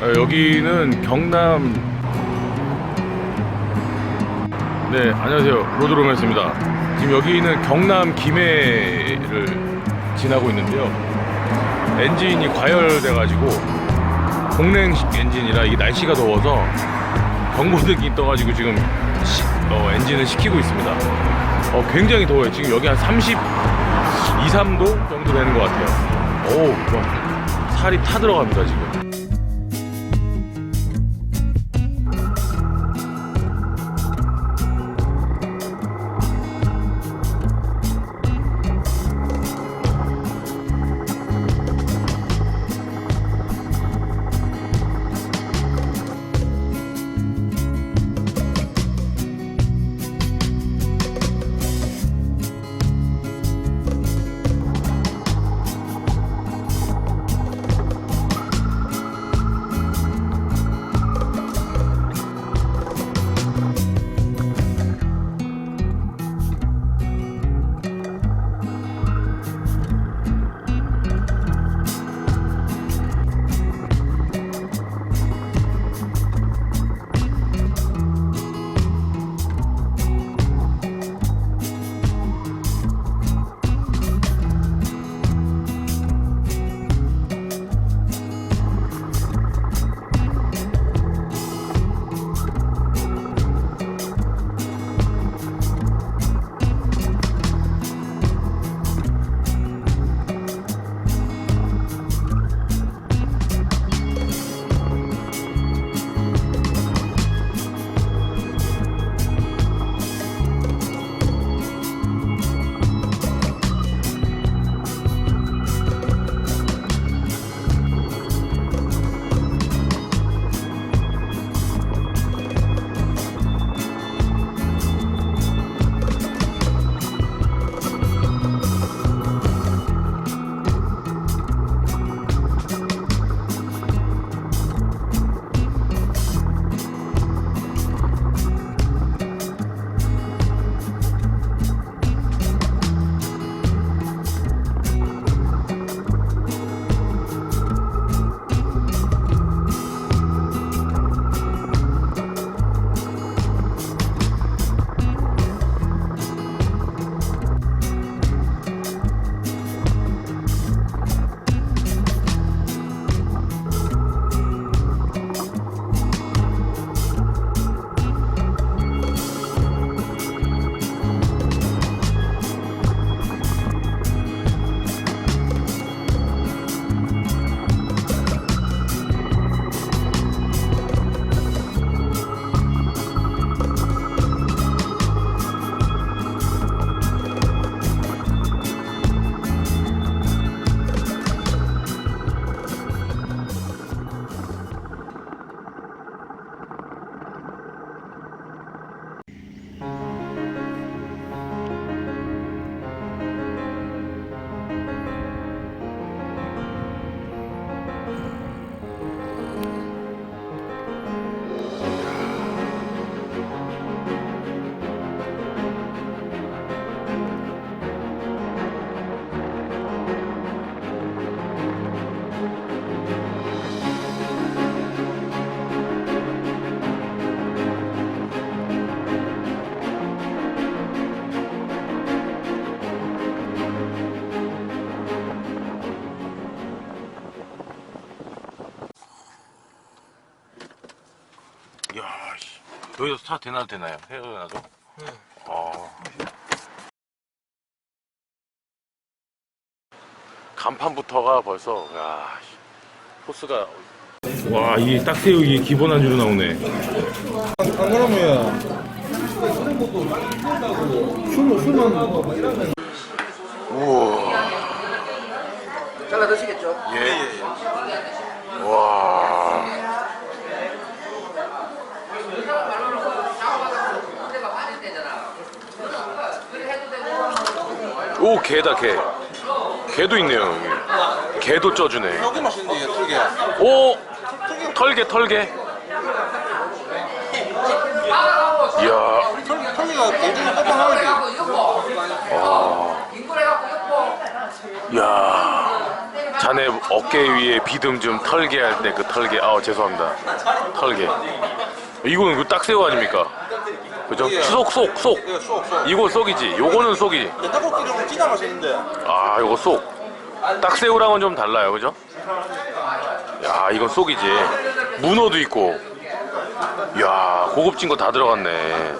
어, 여기는 경남. 네 안녕하세요. 로드로맨스입니다. 지금 여기는 경남 김해를 지나고 있는데요. 엔진이 과열돼 가지고 공랭 엔진이라 이 날씨가 더워서 경고등이 떠가지고 지금 시- 어, 엔진을 식히고 있습니다. 어, 굉장히 더워요. 지금 여기 한 30, 2, 3도 정도 되는 것 같아요. 오막 살이 타 들어갑니다 지금 차 대놔도 되나요? 헤어나도? 네. 어. 간판부터가 벌써, 야, 씨. 포스가. 와, 이게 딱새우 이게 기본 안주로 나오네. 안 그러면 술, 술만 우와. 잘라 드시겠죠? 예. 와. 오, 개다, 개. 개도 있네요, 여기. 개도 쪄주네. 여기 맛있는데 이게 털게 오! 털개, 털개. 이야, 털, 털기가 대중에 뽀뽀하는데 이야. 자, 자네 어깨 위에 비듬 좀 털게 할때 그 털게 아 죄송합니다 털게 이거는 그 딱새우 아닙니까 그죠 예. 쏙 쏙쏙 이거 쏙, 쏙. 이거 쏙이지 요거는 쏙이지 이제 떡볶이는 진짜 맛있는데. 아 요거 쏙 딱새우랑은 좀 달라요 그죠 야 이건 쏙이지 문어도 있고 야 고급진 거 다 들어갔네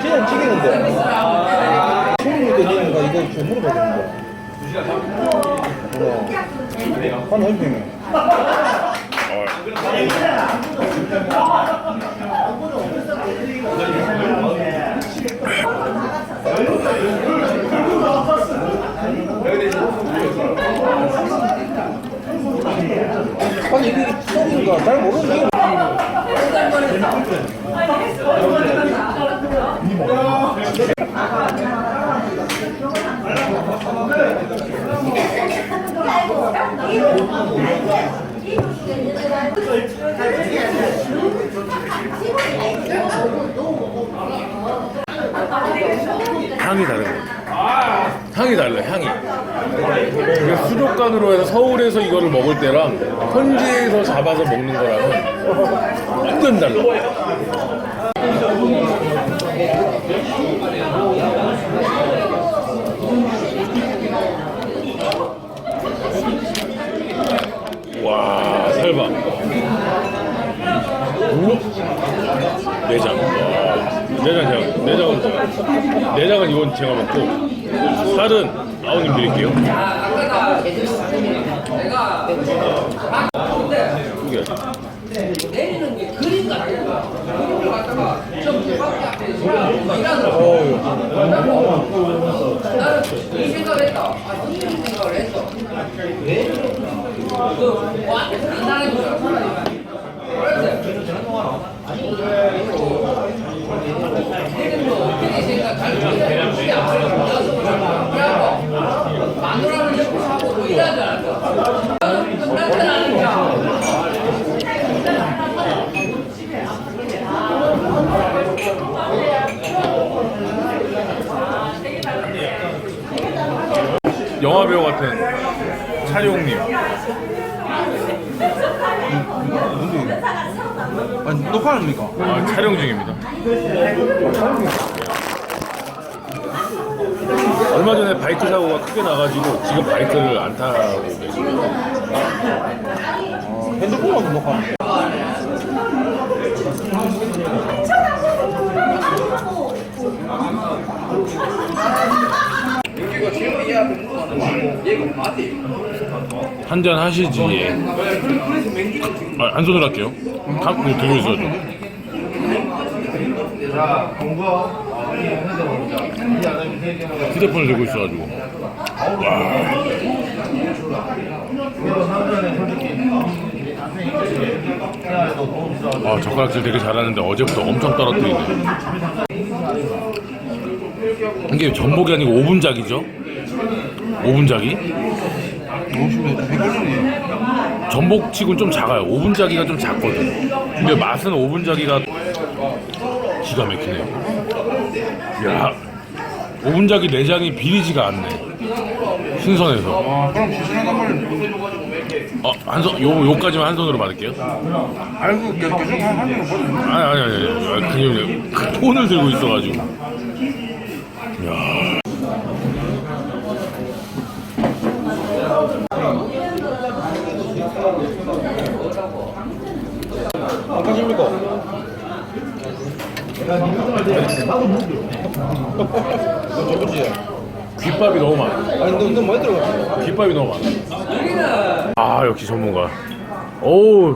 진짜 찌개는데. 손으로 끓이는 거 이거 좀 물어봐야 되는데. 어. 한 얼마나? 아니 이게 썩인가 잘 모르는 게 향이 다른 거 향이 달라 향 이 이게 수족관으로 해서 서울에서 이거를 먹을 때랑 현지에서 잡아서 먹는 거랑은 완전 달라. 와 살봐 내장. 와, 내장 제가 내장은 제가 내장은 이건 제가 먹고 살은 아우님 드릴게요 했다. 아. 그, 와, 이상한 거야. 마누라를 옆에 사고 뭐 일하지 않았어. 끝났다는 거야. 영화 배우 같은 차룡님 아니 녹화합니까? 아, 촬영 중입니다. 얼마 전에 바이크 사고가 크게 나가지고 지금 바이크를 안 타고 계시고 핸드폰만 녹화합니다. 한잔 하시지. 아, 한 손으로 할게요. 가, 이거 들고 있어야죠. 휴대폰을 들고 있어가지고. 와. 아, 젓가락질 되게 잘하는데 어제부터 엄청 떨어뜨리네. 이게 전복이 아니고 오분작이죠? 오분작이? 전복치고는 좀 작아요. 오분짜기가 좀 작거든. 근데 맛은 오분짜기가 기가 막히네요. 야, 오분짜기 내장이 비리지가 않네. 신선해서. 아 그럼 어, 한 손, 요, 요까지만 한 손으로 받을게요. 알고 계속 한 한으로 보는 아니, 아니, 아니, 아니. 그냥 그 폰을 들고 있어가지고. 야. 안 가십니까? 아, 저거지 귓밥이 너무 많아. 아니 너 이거 많이 들어갔어. 귓밥이 너무 많아. 아 역시 전문가. 오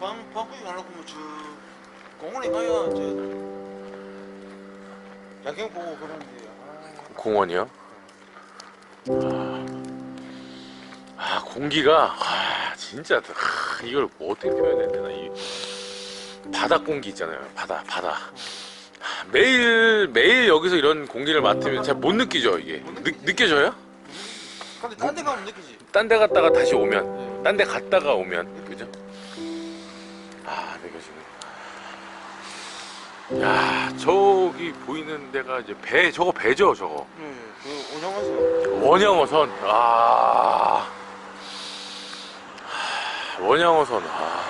방, 방구이 가려고 하면 공원에 가야 저 야경 보고 그러는데 아. 공원이요? 아, 아 공기가 아, 진짜 아, 이걸 뭐 어떻게 표현해야 되나 이 바닥 공기 있잖아요. 바다 바다. 아, 매일 매일 여기서 이런 공기를 맡으면 잘 못 느끼죠 이게. 느, 느껴져요? 근데 딴 데 가면 느끼지. 딴 데 갔다가 다시 오면. 딴 데 갔다가 오면 그죠? 아 느껴지네 야 저기 보이는 데가 이제 배 저거 배죠 저거 네그 운영하세요 원양어선 아 원양어선 아.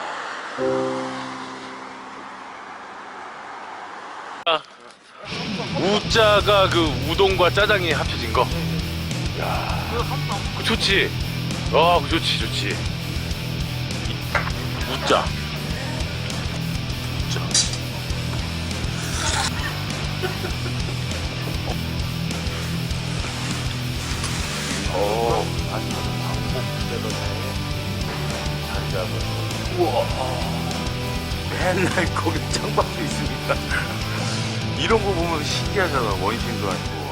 아. 우자가 그 우동과 짜장이 합쳐진 거. 야, 그 좋지. 아, 그 좋지, 좋지. 우자. 우자. 어, 잘 잡은. 우와. 맨날 거기 창밖에 있으니까. 이런 거 보면 신기하잖아. 원신도 아니고.